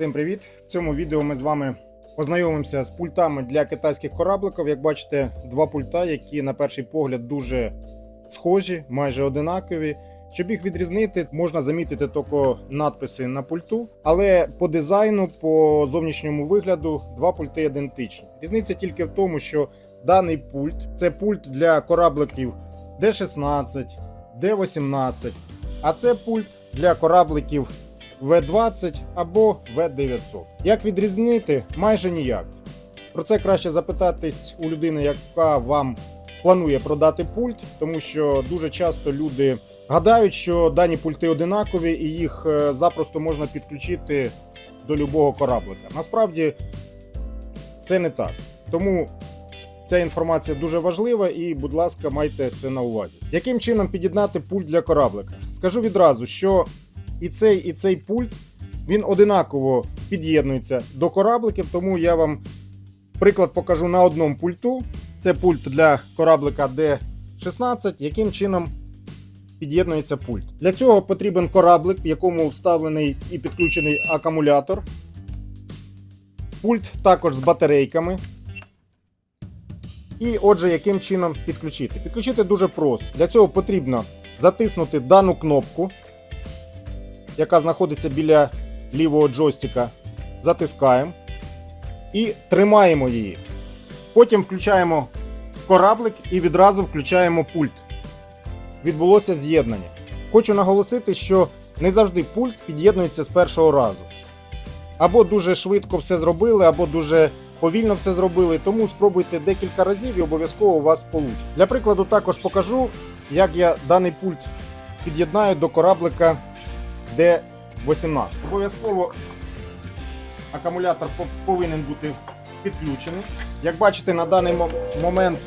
Всім привіт! В цьому відео ми з вами познайомимося з пультами для китайських корабликів. Як бачите, два пульта, які на перший погляд дуже схожі, майже одинакові. Щоб їх відрізнити, можна замітити тільки надписи на пульту, але по дизайну, по зовнішньому вигляду, два пульти ідентичні. Різниця тільки в тому, що даний пульт це пульт для корабликів D16, D18, а це пульт для корабликів В20 або В900. Як відрізнити? Майже ніяк. Про це краще запитатись у людини, яка вам планує продати пульт, тому що дуже часто люди гадають, що дані пульти одинакові і їх е, запросто можна підключити до любого кораблика. Насправді це не так. Тому ця інформація дуже важлива і, будь ласка, майте це на увазі. Яким чином під'єднати пульт для кораблика? Скажу відразу, що і цей, і цей пульт він одинаково під'єднується до корабликів, тому я вам приклад покажу на одному пульту. Це пульт для кораблика D16, яким чином під'єднується пульт. Для цього потрібен кораблик, в якому вставлений і підключений акумулятор. Пульт також з батарейками. І отже, яким чином підключити? Підключити дуже просто. Для цього потрібно затиснути дану кнопку, яка знаходиться біля лівого джойстика. Затискаємо і тримаємо її. Потім включаємо кораблик і відразу включаємо пульт. Відбулося з'єднання. Хочу наголосити, що не завжди пульт під'єднується з першого разу. Або дуже швидко все зробили, або дуже повільно все зробили. Тому спробуйте декілька разів і обов'язково у вас вийде. Для прикладу, також покажу, як я даний пульт під'єднаю до кораблика D18. Обов'язково акумулятор повинен бути підключений. Як бачите, на даний момент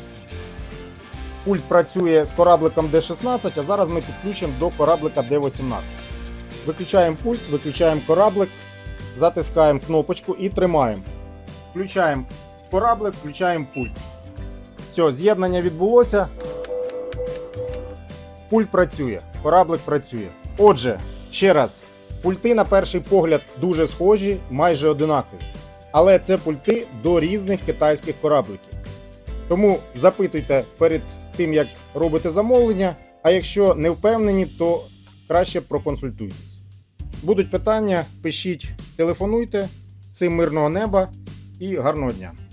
пульт працює з корабликом D16, а зараз ми підключимо до кораблика D18. Виключаємо пульт, виключаємо кораблик, затискаємо кнопочку і тримаємо. Включаємо кораблик, включаємо пульт. Все, з'єднання відбулося. Пульт працює, кораблик працює. Отже, ще раз, пульти на перший погляд дуже схожі, майже одинакові. Але це пульти до різних китайських корабликів. Тому запитуйте перед тим, як робите замовлення. А якщо не впевнені, то краще проконсультуйтесь. Будуть питання, пишіть, телефонуйте. Всім мирного неба і гарного дня!